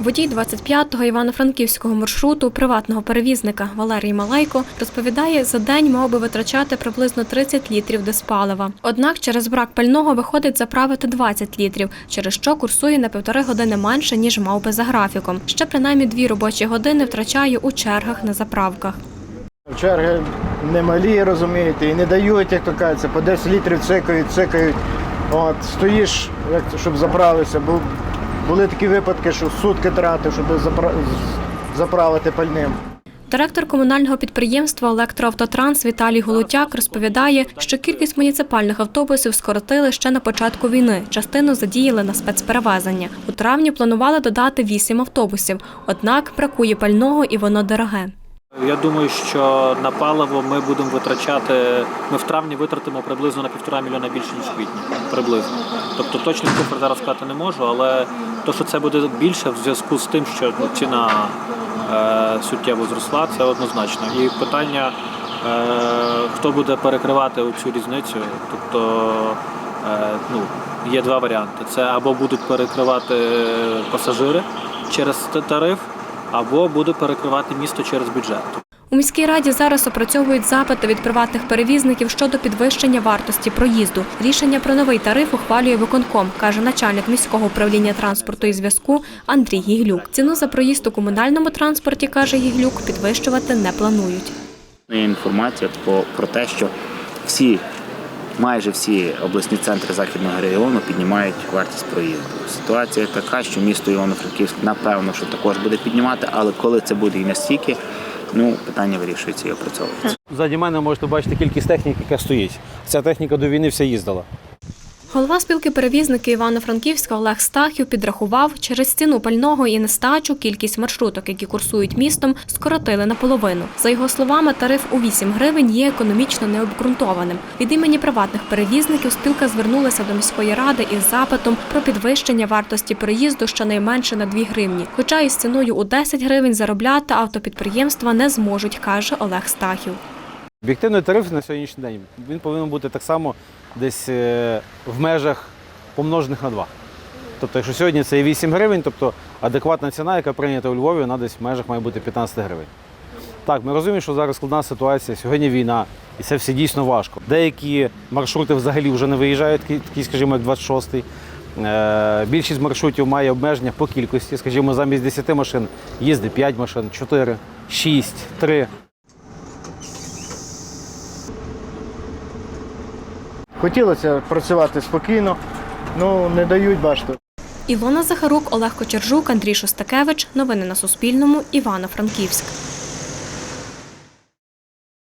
Водій 25-го івано-франківського маршруту приватного перевізника Валерій Малайко розповідає, за день мав би витрачати приблизно 30 літрів диспалива. Однак через брак пального виходить заправити 20 літрів, через що курсує на півтори години менше, ніж мав би за графіком. Ще принаймні дві робочі години втрачає у чергах на заправках. Черги немалі, розумієте, і не дають, як то кажеться, по 10 літрів цикають, цикають. От, стоїш, як, щоб заправитися. Бу- Були такі випадки, що сутки тратив, щоб запра- заправити пальним. Директор комунального підприємства Електроавтотранс Віталій Голутяк розповідає, що кількість муніципальних автобусів скоротили ще на початку війни. Частину задіяли на спецперевезення. У травні планували додати вісім автобусів, однак бракує пального і воно дороге. Я думаю, що на паливо ми будемо витрачати. Ми в травні витратимо приблизно на півтора мільйона більше ніж в квітні. Приблизно. Тобто точних цифр зараз сказати не можу, але то, що це буде більше в зв'язку з тим, що ну, ціна е, суттєво зросла, це однозначно. І питання, е, хто буде перекривати цю різницю, тобто е, ну, є два варіанти: це або будуть перекривати пасажири через тариф, або буде перекривати місто через бюджет. У міській раді зараз опрацьовують запити від приватних перевізників щодо підвищення вартості проїзду. Рішення про новий тариф ухвалює виконком, каже начальник міського управління транспорту і зв'язку Андрій Гіглюк. Ціну за проїзд у комунальному транспорті, каже Гіглюк, підвищувати не планують. Є інформація по, про те, що всі, майже всі обласні центри західного регіону піднімають вартість проїзду. Ситуація така, що місто Івано-Франківськ напевно, що також буде піднімати, але коли це буде і настільки, ну питання вирішується і опрацьовується. Заді мене можете бачити кількість техніки, яка стоїть. Ця техніка до війни вся їздила. Голова спілки перевізників Івано-Франківська Олег Стахів підрахував, через ціну пального і нестачу кількість маршруток, які курсують містом, скоротили наполовину. За його словами, тариф у 8 гривень є економічно необґрунтованим. Від імені приватних перевізників спілка звернулася до міської ради із запитом про підвищення вартості проїзду щонайменше на 2 гривні. Хоча із ціною у 10 гривень заробляти автопідприємства не зможуть, каже Олег Стахів. Об'єктивний тариф на сьогоднішній день він повинен бути так само десь е, в межах помножених на 2. Тобто, якщо сьогодні це є 8 гривень, тобто адекватна ціна, яка прийнята у Львові, вона десь в межах має бути 15 гривень. Так, ми розуміємо, що зараз складна ситуація, сьогодні війна, і це все дійсно важко. Деякі маршрути взагалі вже не виїжджають, такі, скажімо, як 26-й. Е, Більшість маршрутів має обмеження по кількості. Скажімо, замість 10 машин їздить 5 машин, 4, 6, 3. Хотілося працювати спокійно, ну не дають, бачите. Ілона Захарук, Олег Кочержук, Андрій Шостакевич. Новини на Суспільному. Івано-Франківськ.